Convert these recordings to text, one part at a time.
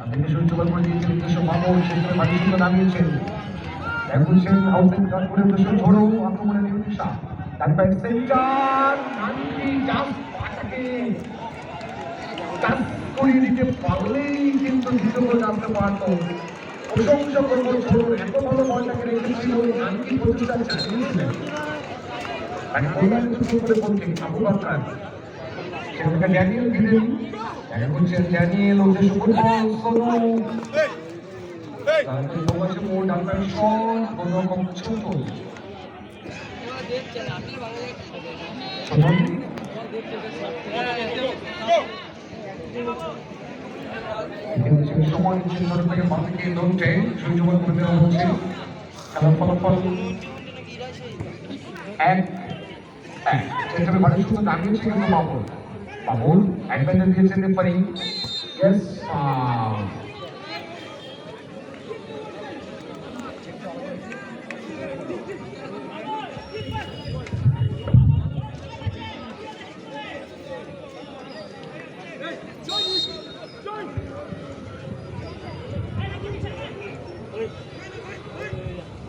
আপনি সহ্য করে দিয়েছেন উদ্দেশ্য মামল সেখানে বাড়িগুলো নামিয়েছেন এখন সে হাউসিং কাজ করে উদ্দেশ্য ঝোড়ো আক্রমণের নির্দেশা। সেন্টার করে জানতে পারতো। প্রশংসা করব ঝোড়ো এত ভালো বলটাকে রেখেছিল নানকি প্রচেষ্টা চালিয়েছিলেন। তাকে সময় চিহ্ন থেকে মাটিকে ধরতে সূর্যমান করে দেওয়া হচ্ছে। খেলার ফলাফল এক। এক। সেখানে ভারত শুধু দাঁড়িয়েছে কিন্তু বাবুল বাবুল অ্যাডভেঞ্চার দিয়েছেন রেফারি ইয়েস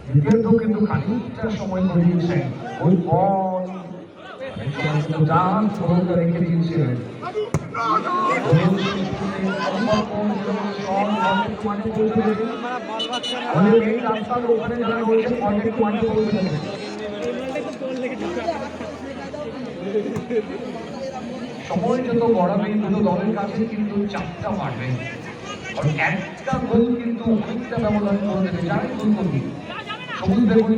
দ্বিতীয়ত কিন্তু খানিকটা সময় করিয়েছে ওই বল অনেক সময় কিন্তু ডান ফোরটা রেখে দিয়েছিলেন আমাদের এই রাস্তার ওখানে যারা বলছে, অনেক মাঠে পৌঁছে সময় যত গড়াবে দুটো দলের কাছে কিন্তু চাপটা বাড়বে। একটা গোল কিন্তু অনেকটা ব্যবধান করে দেবে। যারাই গোল করবে সবুজ বেগুনি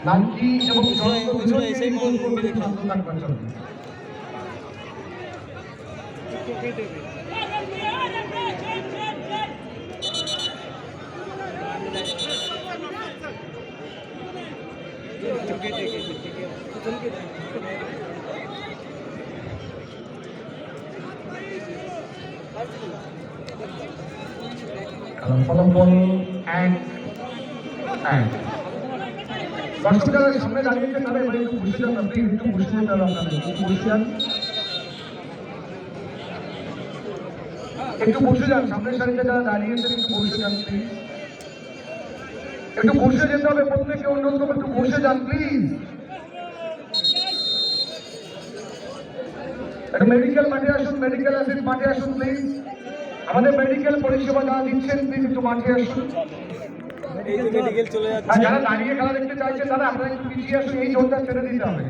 সেভেন নানকি এবং জয়ন্ত দুজনেই গোল করবে শান্ত থাকবার জন্য খেলার ফলাফল এক এক দর্শক সামনে দাঁড়িয়েছেন তারা, এবার একটু আপনি একটু একটু একটু বসে যান, সামনের সারিতে যারা দাঁড়িয়েছেন একটু বসে যান প্লিজ একটু বসে যেতে হবে প্রত্যেকে অনুরোধ একটু বসে যান প্লিজ একটু মেডিকেল মাঠে আসুন মেডিকেল আসুন মাঠে আসুন প্লিজ আমাদের মেডিকেল পরিষেবা যারা দিচ্ছেন প্লিজ একটু মাঠে আসুন। এই যে মেডিকেল যাচ্ছে। যারা দাঁড়িয়ে খেলা দেখতে চাইছে, তারা আপনারা একটু পিছিয়ে এই জোনটা ছেড়ে দিতে হবে।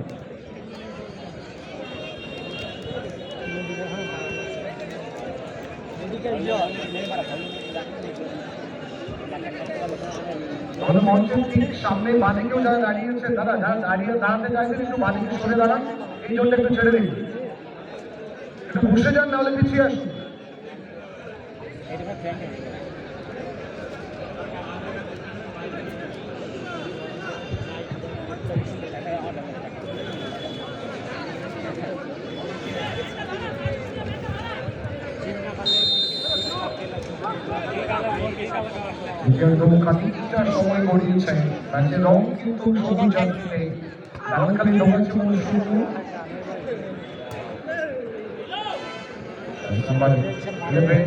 আমাদের মঞ্চের সামনে বাদিকেও যারা দাঁড়িয়েছে তারা যারা দাঁড়িয়ে দাঁড়াতে চাইছেন একটু বাদিকে সরে দাঁড়ান, এই জোনটা একটু ছেড়ে দিন। একটু বসে যান নাহলে পিছিয়ে আসুন। কিন্তু খানিকটা সময় গড়িয়েছে রাজ্যের কিন্তু সবুজ আসছে লালকালি দোকানছে মনে শুরু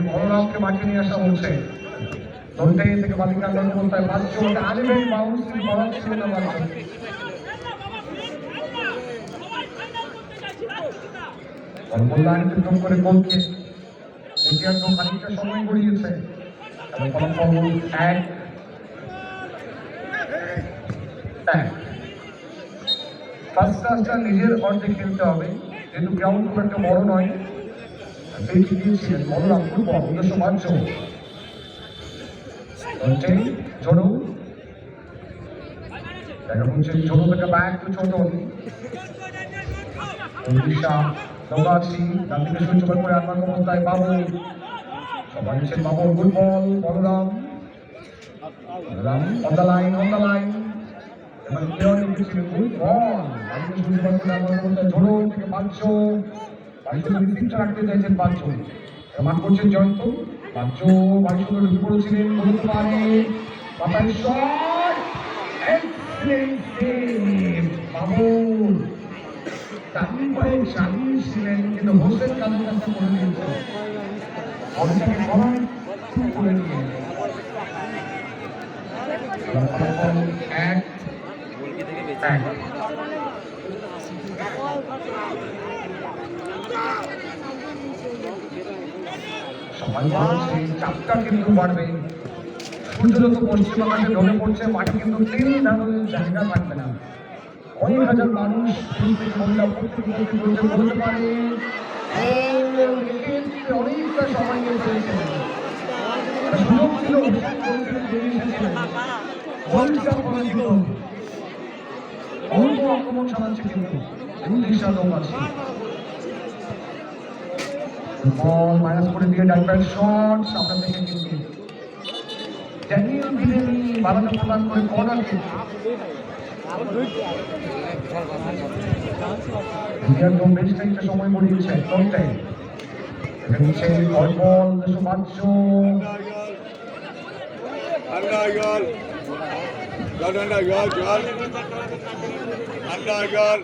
বলরামকে মাঠে নিয়ে আসা হচ্ছে। দলটাই থেকে বালিকা করতে হয় পাঁচজন আলিমেন বাউন্স বলা ছিল না কিন্তু করে গোলকে দ্বিতীয়ার্ধ খানিকটা সময় গড়িয়েছে। এক এক ফার্স্ট ক্লাসটা নিজের অর্ধে খেলতে হবে। যেহেতু গ্রাউন্ড খুব একটা বড় নয় বেশি দিয়েছিলেন বলরাম ফুটবল উদ্দেশ্য মাঞ্চ ঝড়ু। দেখা ব্যাক ছোট থেকে সহ্য করে আনবার অবস্থায় বাবু। সবাই হচ্ছেন Mamun good ball Balram. Balram on the line on the line এবার প্লেয়ার ছিলেন গুড বল আমি শুরু করতে আমার মধ্যে ঝোড়ো থেকে পাঁচশো পাঁচশো তিনটা রাখতে চাইছেন পাঁচশো মান করছেন জয়ন্ত। পাঁচশো পাঁচশো ঢুকে পড়েছিলেন বলতে পারে বাবার শট এক্সেলেন্ট সেভ মামুন তারপরে চালিয়েছিলেন কিন্তু হোসেন কাজু কাজটা করে দিয়েছে চাপটা কিন্তু বাড়বে সূর্য যত পশ্চিম আকাশে ঢলে পড়ছে মাঠে কিন্তু তিন ধারণের জায়গা না অনেক হাজার মানুষ মহিলা প্রত্যেক বলতে পারে ও, এক্ষেত্রে অনেকটা সময় নিয়ে ফেলেছেন সুযোগ ছিল হোসেন বলছিলেন বেরিয়ে এসেছিলেন বলটা পরাজিত অল্প আক্রমণ চালাচ্ছে কিন্তু উনিশা লোক আছে বল মাইনাস করে দিয়ে ডাক্তার শট সামনে থেকে কিন্তু ড্যানিয়েল ভিলেনি বাধাটা প্রদান করে কর্নার কিন্তু সময় মরিয়েছে কোন টাইম এখানে হচ্ছে অল্প দুশো পাঁচশো Under girl. Girl under girl, girl. Under girl.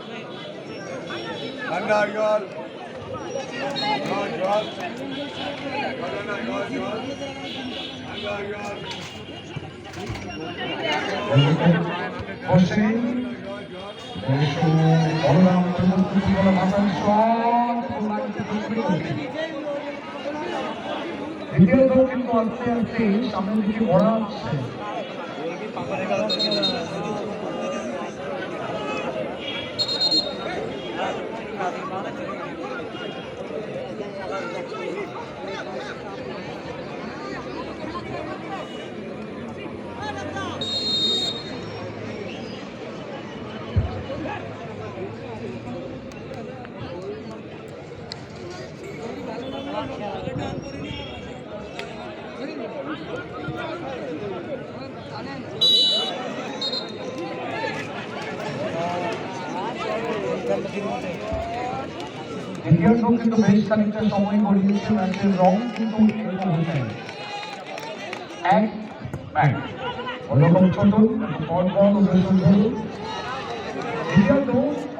Under girl. Girl, girl. Girl under দল কিন্তু আস্তে আস্তে সামনের দিকে বড়াচ্ছে দ্বিতীয় দল কিন্তু বেশ খানিকটা সময় গড়িয়েছে ম্যাচের রং, কিন্তু এরকম হয়ে এক ব্যাট অন্যরকম ছোট পর পর দুশো ঝোল দ্বিতীয়ত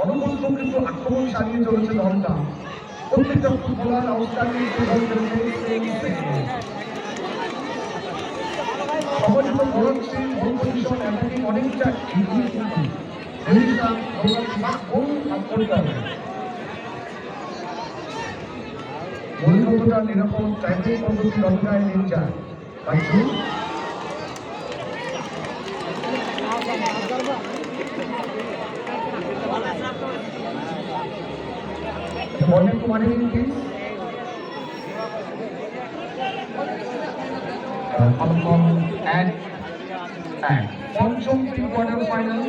অনবন্ত কিন্তু আক্রমণ চালিয়ে চলেছে দলটা। প্রত্যেকটা ফুটবলার আউটস্ট্যান্ডিং ফুটবল খেলছে অ্যাটাকিং অনেকটা এগিয়ে কতটা নিরাপদ ট্র্যাকিং পদ্ধতি দরকার নিয়ে যায় পাইছো পঞ্চম কোয়ার্টার ফাইনাল।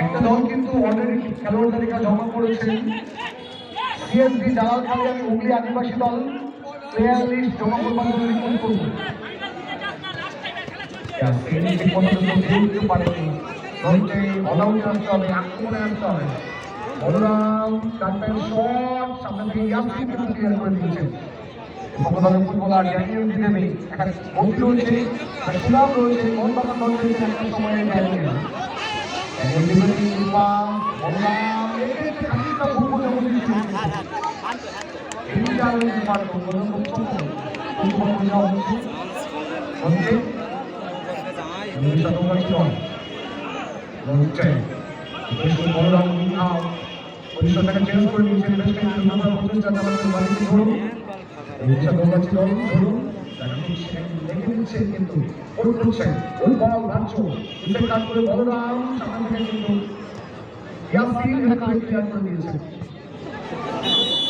একটা দল কিন্তু অলরেডি খেলোয়াড় তালিকা জমা করেছে সিএসবি দালাল খালি আমি হুগলি আদিবাসী দল। প্লেয়ার লিস্ট জমা করবার জন্য রিপোর্ট করব সেই ঠিক মতো তো খেলতে পারেনি দলকে অলআউটে আসতে হবে আক্রমণে আসতে হবে বলরাম কাটবেন শট সামনে থেকে ইয়াসিন ক্লিয়ার করে দিয়েছেন পক্ষদলের ফুটবলার ড্যানিয়েল দিদেমি এখানে ভর্তি সময়ে বোঝাবুঝি ছিল এইটা আমি পারব কোনো খুব ছোট ফুটবল বোঝা হচ্ছে হচ্ছে উনিশশো ছিল হচ্ছে বলরাম মিনহাও পজিশনটাকে চেঞ্জ করে নিয়েছেন বেশ কিছু নম্বর পঞ্চাশ টাকা আমাদের বাড়িতে ধরুন উনিশশো দৌড়াচ্ছিল ধরুন দেখা যাচ্ছে লেগে দিচ্ছেন কিন্তু ওই করছেন ওই বল ভাবছ কাট করে বলরাম সামনে থেকে কিন্তু ইয়াসিন ক্লিয়ার করে দিয়েছেন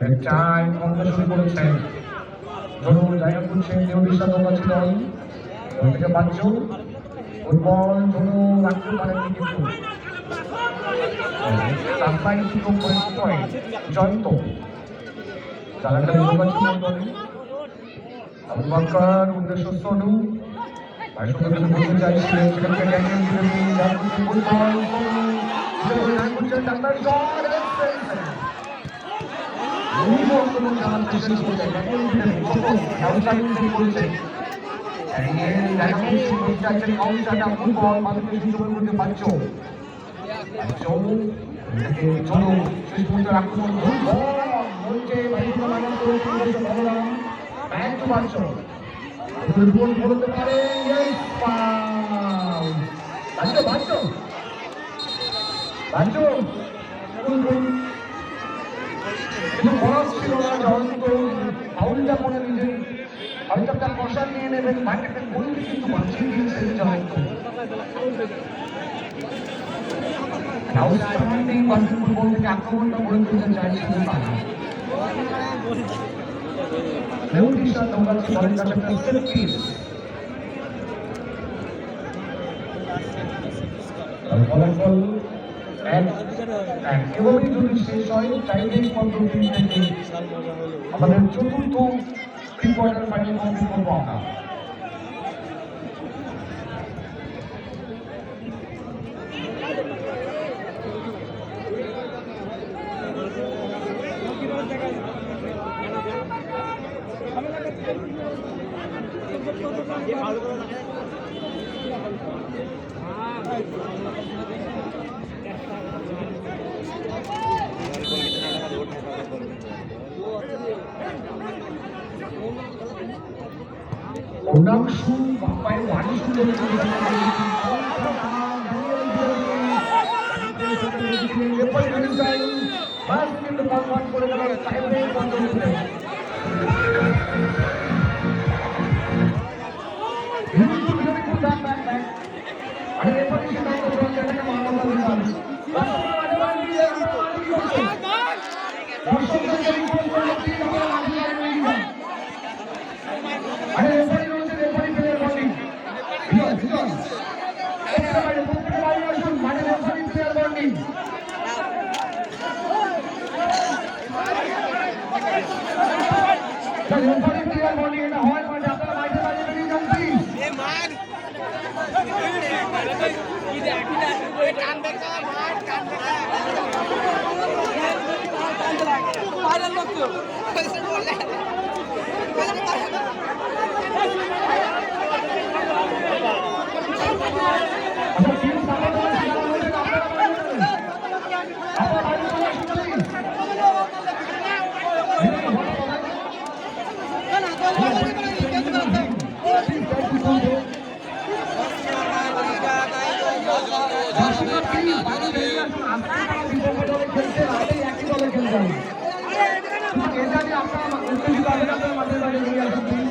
টাইম অঙ্ক শুরু করেছেন ধরুন জায়গা করছেন দেউলিশা দৌড়াচ্ছিল দল থেকে বাচ্চ ফুটবল ধরুন রাখতে পারেননি কিন্তু সাপ্লাই সুযোগ পরিচয় জয়ন্ত চালাকালী নির্বাচন মন্ডলী আবু বাক্কার উদ্দেশ্য সনু বাইশকে বলতে চাইছিলেন সেখান থেকে ড্যানিয়েল জিরেমি যার করছেন ফুটবল ডাক্তার শট পরিবর্তন জানার চেষ্টা করছেন ড্যানিয়েল জিরেমি প্রথম আউটসাইড থেকে করেছেন ড্যানিয়েল ডায়নামিক্স করতে চাইছেন কাউন্টারটা ফুটবল বাঁচো ফুটবল ছিল না জয়ন্ত ফাউলটা করে নিজের হয়তো একটা কষা নিয়ে নেবেন মাঠটাকে গোলকে কিন্তু বাঁচিয়ে দিয়েছেন জয়ন্ত আউটস্ট্যান্ডিং বাস্কেট ফুটবল থেকে আক্রমণটা গড়ে তুলতে চাইছিলেন তারা। মেউটিসা দৌড়াচ্ছে বলের কাছে একটা সেট পিস এক এক এভাবেই যদি শেষ হয় টাইব্রেক পদ্ধতি থেকে আমাদের চতুর্থ প্রি কোয়ার্টার ফাইনাল কমপ্লিট করব আমরা? অন্যাংশু বাপ্পায় বাড়ি সুন্দর করে গেল টাইব্রেক পদ্ধতিতে আরে এরপরে সিদ্ধান্ত গ্রহণ এটাকে মানবতা দিলাম দর্শকদেরকে রিপোর্ট করে তিন নম্বর আধিকারিক নিয়ে দিলাম আরে রেফারি রয়েছে referee player body Bijay Bijay একটা বাইরে প্রত্যেকে বাইরে আসুন মানে referee player body referee player body এটা হয় মানে আপনারা বাইরে বাইরে বেরিয়ে যান প্লিজ বাইরের লোক তো বললে আচ্ছা টিম সামনে বলে খেলা হচ্ছে আপনারা বাইরে যান আপনারা বাইরে চলে আসুন প্লিজ দর্শকরা প্লিজ বাইরে বেরিয়ে আসুন আজকে তারা বিপক্ষ দলে খেলছে রাতে একই দলে খেলছেন এটা নিয়ে আপনারা উত্তেজিত আছেন আপনারা মাঠের বাইরে বেরিয়ে আসুন প্লিজ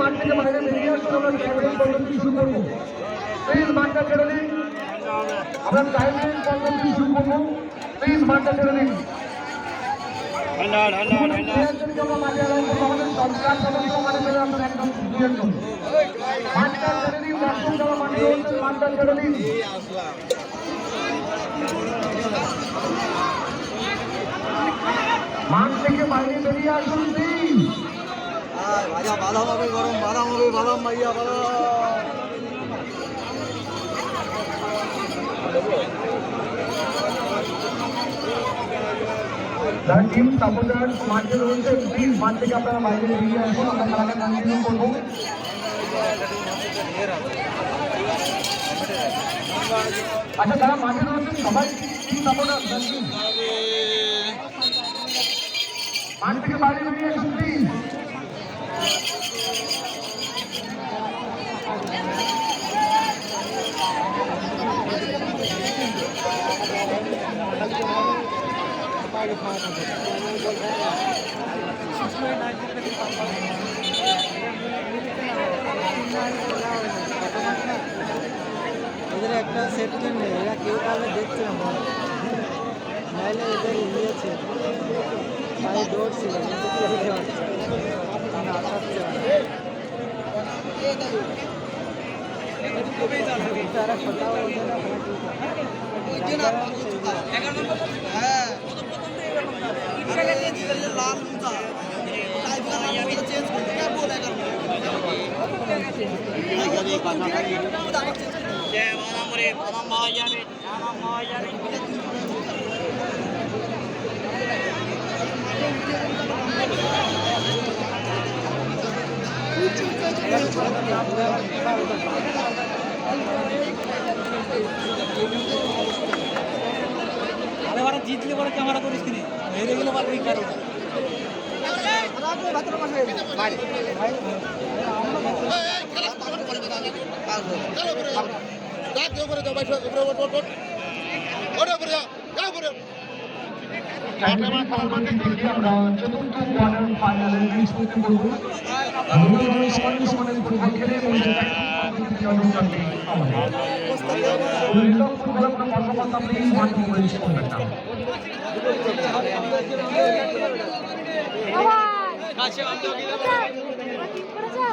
মাঠে থেকে বাইরে বেরিয়ে আসুন আমরা টাইমিং পদ্ধতি শুরু করব প্লিজ মাঠটা ছেড়ে দিন আমরা প্লিজ মাঠটা ছেড়ে দিন দিন দিন মাঠ থেকে বাইরে বেরিয়ে আসুন প্লিজ ভাজা বাদাম হবে, গরম বাদাম হবে। বাদাম ভাইয়া বাদাম যারা টিম সাপোর্টার মাঠে রয়েছে। প্লিজ মাঠ থেকে আপনারা বাইরে বেরিয়ে আসুন। আমরা খেলাটা কন্টিনিউ করব। আচ্ছা যারা মাঠে রয়েছেন সবাই টিম সাপোর্টার মাঠ থেকে বাইরে বেরিয়ে আসুন প্লিজ এদের নেই এরা কেউ তাহলে দেখছে না নাইলে এদের ইয়েছে পায়ে দৌড় ছিল, কিন্তু খেলতে না। হ্যাঁ। লাল আরে ওরা জিতলে পরে ক্যামেরা করিস কিনে হেরে গেলে পারবি কারও টাইমিং পদ্ধতি দেখে আমরা চতুর্থ কোয়ার্টার ফাইনালের নিষ্পত্তি করব দুজন সমানে সমানে খেলে